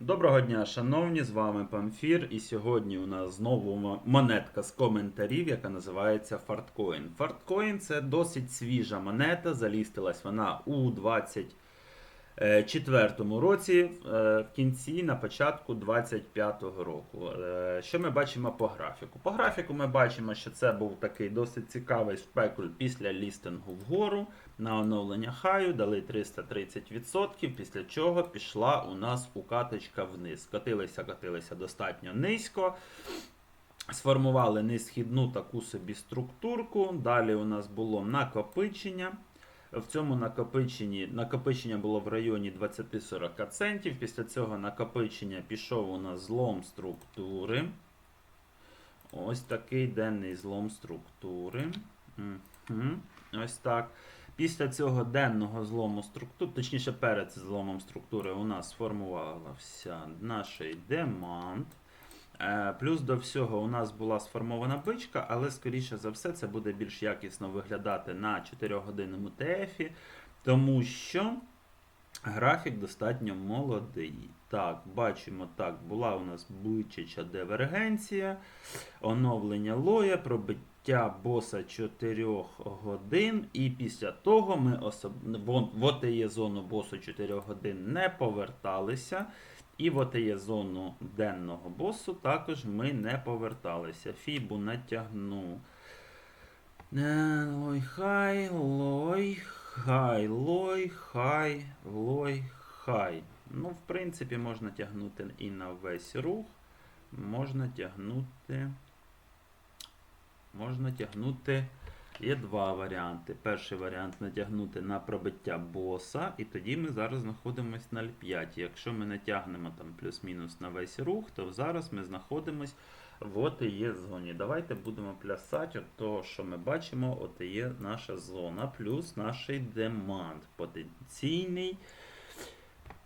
Доброго дня, шановні, з вами Памфір. І сьогодні у нас знову монетка з коментарів, яка називається Fartcoin. Fartcoin це досить свіжа монета. Залістилась вона у 24-му році, е, в кінці, на початку 25-го року. Е, Що ми бачимо по графіку? По графіку ми бачимо, що це був такий досить цікавий спекуль після лістингу вгору на оновлення хаю, дали 330%, після чого пішла у нас укаточка вниз. Катилися, катилися достатньо низько. Сформували несхідну таку собі структурку. Далі у нас було накопичення. В цьому накопиченні накопичення було в районі 20-40 центів. Після цього накопичення пішов у нас злом структури. Ось такий денний злом структури. Мгм. Ось так. Після цього денного злому структури, точніше перед зломом структури, у нас сформувався наш демант. Е, Плюс до всього у нас була сформована бичка, але скоріше за все це буде більш якісно виглядати на 4-годинному ТЕФі, тому що графік достатньо молодий. Так, бачимо, так, була у нас бичача дивергенція, оновлення лоя, пробиття боса 4 годин, і після того ми особ... в в ОТЄ зону босу 4 годин не поверталися. І в ОТЄ зону денного босу також ми не поверталися. Фібу натягну. Е, Лой хай, лой, хай, лой, хай, лой, хай. Ну, в принципі, можна тягнути і на весь рух. Можна тягнути. Можна тягнути. Є два варіанти. Перший варіант натягнути на пробиття боса, і тоді ми зараз знаходимося на L5. Якщо ми натягнемо там плюс-мінус на весь рух, то зараз ми знаходимось в ОТЄ зоні. Давайте будемо плясати от того, що ми бачимо, ОТЄ наша зона, плюс наш демант потенційний.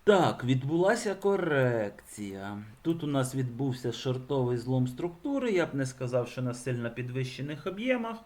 Так, відбулася корекція. Тут у нас відбувся шортовий злом структури. Я б не сказав, що на сильно підвищених об'ємах.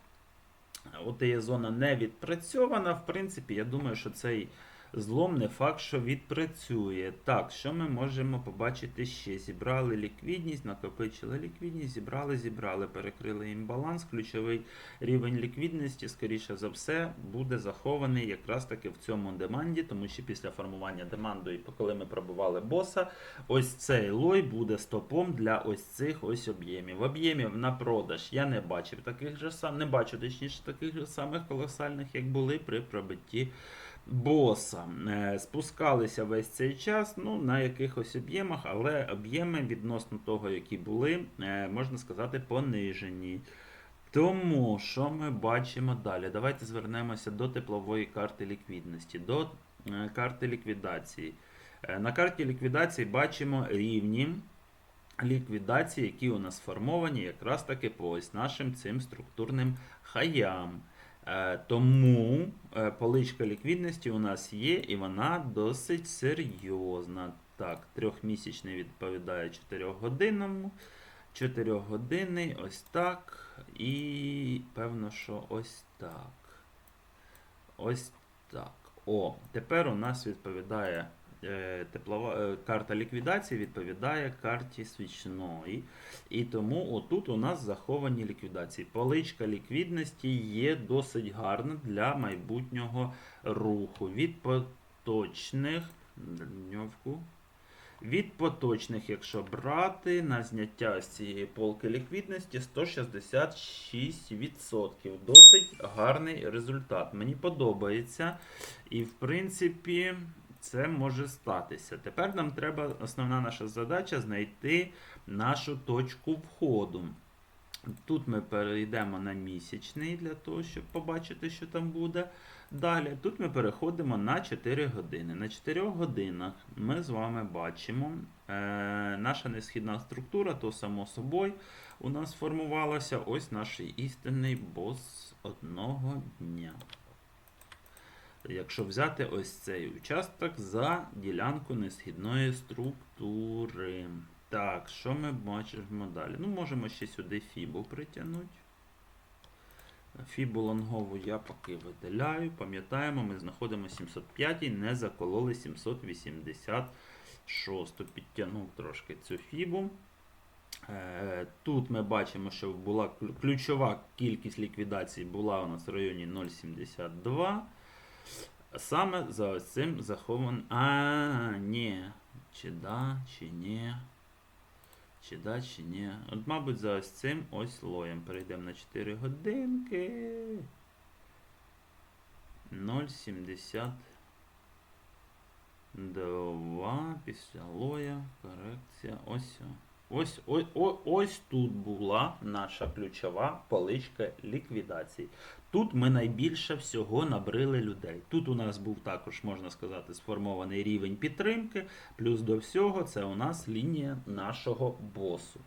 От є зона не відпрацьована. В принципі, я думаю, що цей злом не факт, що відпрацює. Так, що ми можемо побачити ще? Зібрали ліквідність, накопичили ліквідність, зібрали, зібрали, перекрили імбаланс. Ключовий рівень ліквідності, скоріше за все, буде захований якраз таки в цьому деманді, тому що після формування деманду, і коли ми пробували боса, ось цей лой буде стопом для ось цих ось об'ємів. Об'ємів на продаж я не бачив таких же сам, не бачу точніше таких же самих колосальних, як були при пробитті боса. Е, Спускалися весь цей час ну, на якихось об'ємах, але об'єми відносно того, які були, е, можна сказати, понижені. Тому що ми бачимо далі? Давайте звернемося до теплової карти ліквідності, до е, карти ліквідації. На карті ліквідації бачимо рівні ліквідації, які у нас сформовані якраз таки по ось нашим цим структурним хаям. Е, Тому е, поличка ліквідності у нас є, і вона досить серйозна. Так, трьохмісячний відповідає 4 годинному. 4 години, ось так. І певно, що ось так. Ось так. О, тепер у нас відповідає теплова е, карта ліквідації, відповідає карті свічної. І тому отут у нас заховані ліквідації. Поличка ліквідності є досить гарна для майбутнього руху. Від поточних. від поточних, якщо брати на зняття з цієї полки ліквідності 166%. Досить гарний результат. Мені подобається. І, в принципі, це може статися. Тепер нам треба, основна наша задача знайти нашу точку входу. Тут ми перейдемо на місячний для того, щоб побачити, що там буде. Далі, тут ми переходимо на 4 години. На 4 годинах ми з вами бачимо е, наша несхідна структура, то само собою у нас формувалася ось наш істинний бос одного дня. Якщо взяти ось цей участок за ділянку несхідної структури. Так, що ми бачимо далі? Ну, можемо ще сюди фібу притягнути. Фібу лонгову я поки видаляю. Пам'ятаємо, ми знаходимо 705 не закололи 780 шосту підтягнув трошки цю фібу. Е, Тут ми бачимо, що була ключова кількість ліквідацій була у нас в районі 0,72. Саме за ось цим захованим. А, ні. Чи да, чи ні. Чи да, чи ні. От, мабуть, за ось цим ось лоєм. Перейдемо на 4 годинки. 0,72 після лоя. Корекція. Ось. Ось, ось, ось, тут була наша ключова поличка ліквідації. Тут ми найбільше всього набрили людей. Тут у нас був також, можна сказати, сформований рівень підтримки, плюс до всього це у нас лінія нашого босу.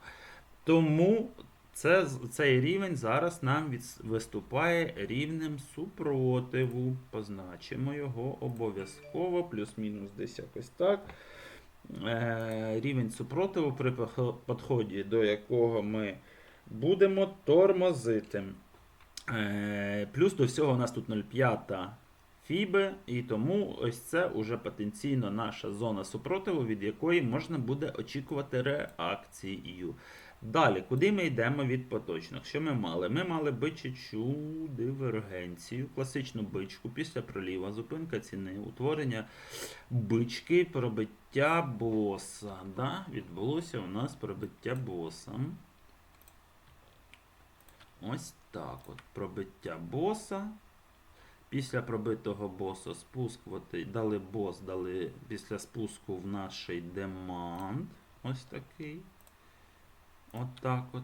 Тому це, цей рівень зараз нам від, виступає рівнем супротиву. Позначимо його обов'язково, плюс-мінус десь якось так. Е, рівень супротиву при підході, до якого ми будемо тормозити. Е, Плюс до всього у нас тут 0,5 фіби, і тому ось це уже потенційно наша зона супротиву, від якої можна буде очікувати реакцію. Далі, куди ми йдемо від поточних? Що ми мали? Ми мали бичачу дивергенцію, класичну бичку після проліва, зупинка ціни, утворення бички, пробиття боса. Да? Відбулося у нас пробиття боса. Ось так от. Пробиття боса. Після пробитого боса спуск, от, дали бос, дали після спуску в наш демант. Ось такий. От так от.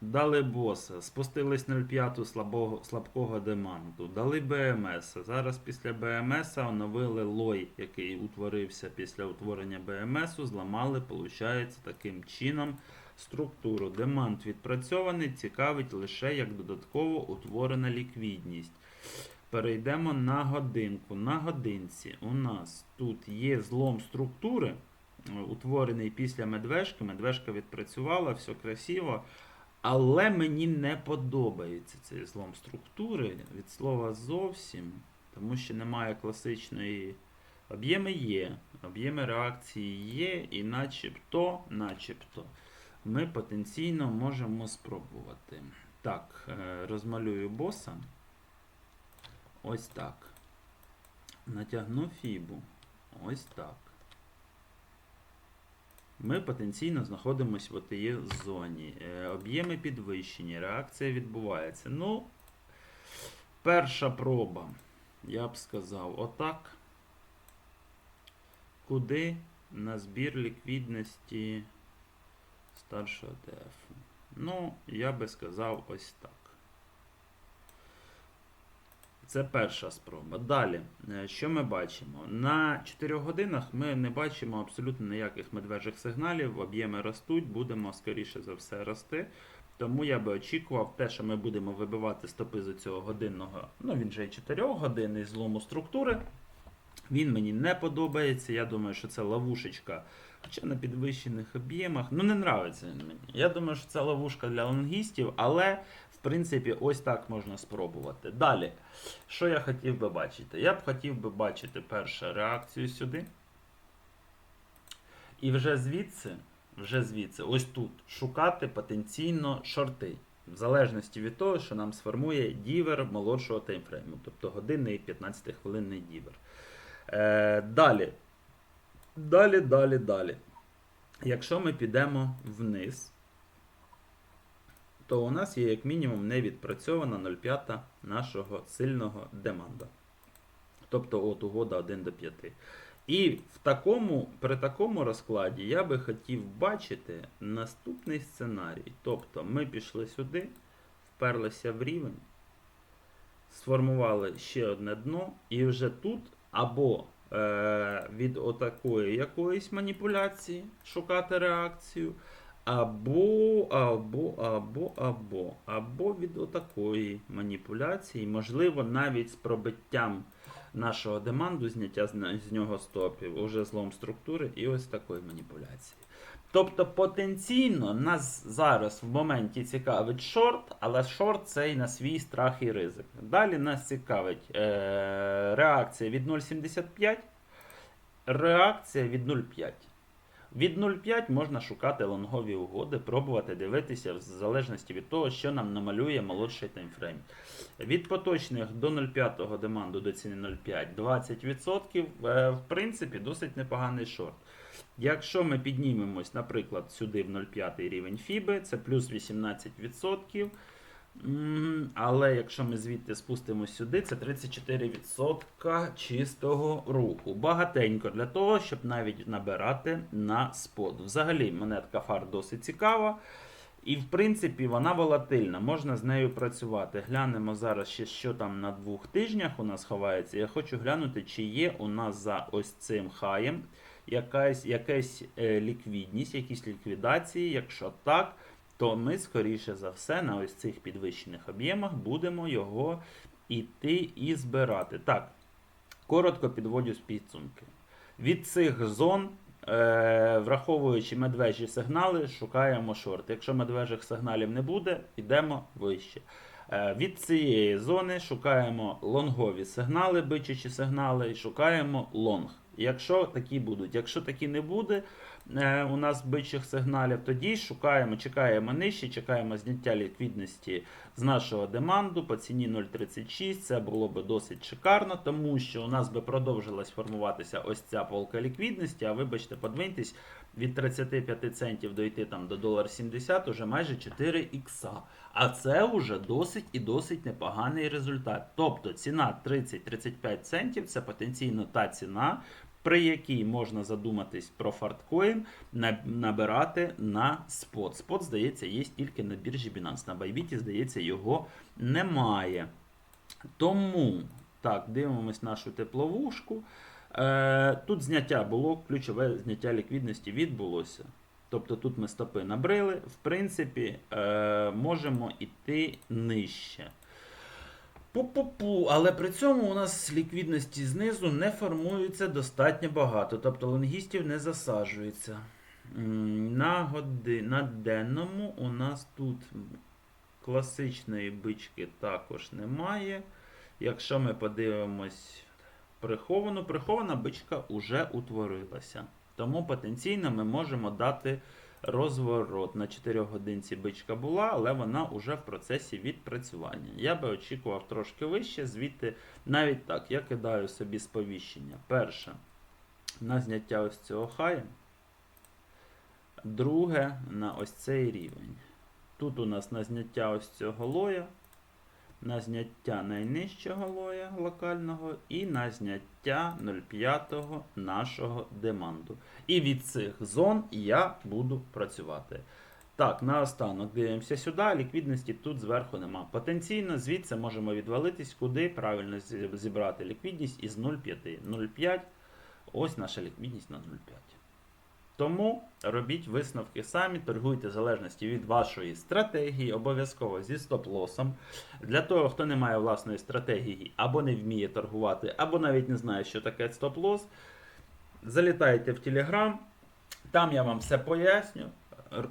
Дали боса, спустились 0,5 слабого, слабкого деманту, дали БМС. Зараз після БМС оновили лой, який утворився після утворення БМС, зламали, виходить, таким чином структуру. Демант відпрацьований, цікавить лише як додатково утворена ліквідність. Перейдемо на годинку. На годинці у нас тут є злом структури, утворений після медвежки. Медвежка відпрацювала, все красиво. Але мені не подобається цей злом структури від слова зовсім, тому що немає класичної. Об'єми є, об'єми реакції є, і начебто, начебто, ми потенційно можемо спробувати. Так, е, розмалюю боса. Ось так. Натягну фібу. Ось так. Ми потенційно знаходимося в отій зоні. Е, Об'єми підвищені, реакція відбувається. Ну, перша проба, я б сказав, отак. Куди на збір ліквідності старшого ТФ? Ну, я би сказав ось так. Це перша спроба. Далі, е, що ми бачимо? На 4 годинах ми не бачимо абсолютно ніяких медвежих сигналів, об'єми ростуть, будемо скоріше за все рости. Тому я би очікував те, що ми будемо вибивати стопи з цього годинного, ну він же і 4 годин із злому структури. Він мені не подобається. Я думаю, що це ловушечка, хоча на підвищених об'ємах. Ну, не нравиться він мені. Я думаю, що це ловушка для лонгістів, але в принципі ось так можна спробувати. Далі, що я хотів би бачити? Я б хотів би бачити першу реакцію сюди. І вже звідси, вже звідси, ось тут, шукати потенційно шорти. В залежності від того, що нам сформує дівер молодшого таймфрейму, тобто годинний 15-хвилинний дівер. Е, далі. Далі, далі, далі. Якщо ми підемо вниз, то у нас є як мінімум не відпрацьована 0,5 нашого сильного деманда. Тобто от угода 1 до 5. І в такому, при такому розкладі я би хотів бачити наступний сценарій. Тобто ми пішли сюди, вперлися в рівень, сформували ще одне дно, і вже тут або е, від отакої якоїсь маніпуляції шукати реакцію, або, або, або, або, або від отакої маніпуляції, можливо, навіть з пробиттям нашого деманду, зняття з, нього стопів, уже злом структури і ось такої маніпуляції. Тобто потенційно нас зараз в моменті цікавить шорт, але шорт цей на свій страх і ризик. Далі нас цікавить е- реакція від 0,75. реакція від 0,5. Від 0,5 можна шукати лонгові угоди, пробувати дивитися в залежності від того, що нам намалює молодший таймфрейм. Від поточних до 0,5 деманду до ціни 0,5 20%. е, В принципі, досить непоганий шорт. Якщо ми піднімемось, наприклад, сюди в 0,5 рівень FIBI, це плюс 18%. Але якщо ми звідти спустимось сюди, це 34% чистого руху. Багатенько для того, щоб навіть набирати на спот. Взагалі, монетка фар досить цікава. І, в принципі, вона волатильна, можна з нею працювати. Глянемо зараз ще, що там на двох тижнях у нас ховається. Я хочу глянути, чи є у нас за ось цим хаєм якась, якась е, ліквідність, якісь ліквідації. Якщо так, то ми, скоріше за все, на ось цих підвищених об'ємах будемо його іти і збирати. Так, коротко підводю з підсумки. Від цих зон, е, враховуючи медвежі сигнали, шукаємо шорт. Якщо медвежих сигналів не буде, йдемо вище. Е, від цієї зони шукаємо лонгові сигнали, бичачі сигнали, і шукаємо лонг. Якщо такі будуть, якщо такі не буде е, у нас бичих сигналів, тоді шукаємо, чекаємо нижче, чекаємо зняття ліквідності з нашого деманду по ціні 0,36. Це було би досить шикарно, тому що у нас би продовжилась формуватися ось ця полка ліквідності. А вибачте, подвиньтесь від 35 центів дойти там до 1,70 уже майже 4 ікса. А це вже досить і досить непоганий результат. Тобто ціна 30-35 центів це потенційно та ціна, при якій можна задуматись про фарткоін, набирати на спот. Спот, здається, є тільки на біржі Binance. На Bybit, здається, його немає. Тому, так, дивимось нашу тепловушку. Е, тут зняття було, ключове зняття ліквідності відбулося. Тобто тут ми стопи набрили, в принципі, е, можемо йти нижче. Пу-пу-пу, але при цьому у нас ліквідності знизу не формується достатньо багато, тобто лонгістів не засаджується. На, годи, на денному у нас тут класичної бички також немає. Якщо ми подивимось приховану, прихована бичка вже утворилася. Тому потенційно ми можемо дати розворот. На 4 годинці бичка була, але вона вже в процесі відпрацювання. Я би очікував трошки вище, звідти навіть так, я кидаю собі сповіщення. Перше, на зняття ось цього хая. Друге, на ось цей рівень. Тут у нас на зняття ось цього лоя, на зняття найнижчого лоя локального і на зняття 0,5 нашого деманду. І від цих зон я буду працювати. Так, наостанок дивимося сюди. Ліквідності тут зверху нема. Потенційно звідси можемо відвалитись, куди правильно зібрати ліквідність із 0,5. 0,5. Ось наша ліквідність на 0,5. Тому робіть висновки самі, торгуйте в залежності від вашої стратегії, обов'язково зі стоп-лосом. Для того, хто не має власної стратегії або не вміє торгувати, або навіть не знає, що таке стоп-лос, залітайте в Telegram, там я вам все поясню,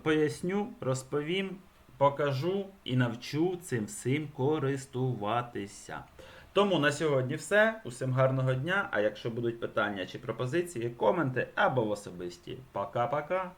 поясню, розповім, покажу і навчу цим всім користуватися. Тому на сьогодні все. Усім гарного дня. А якщо будуть питання чи пропозиції, коменти або в особисті. Пока-пока.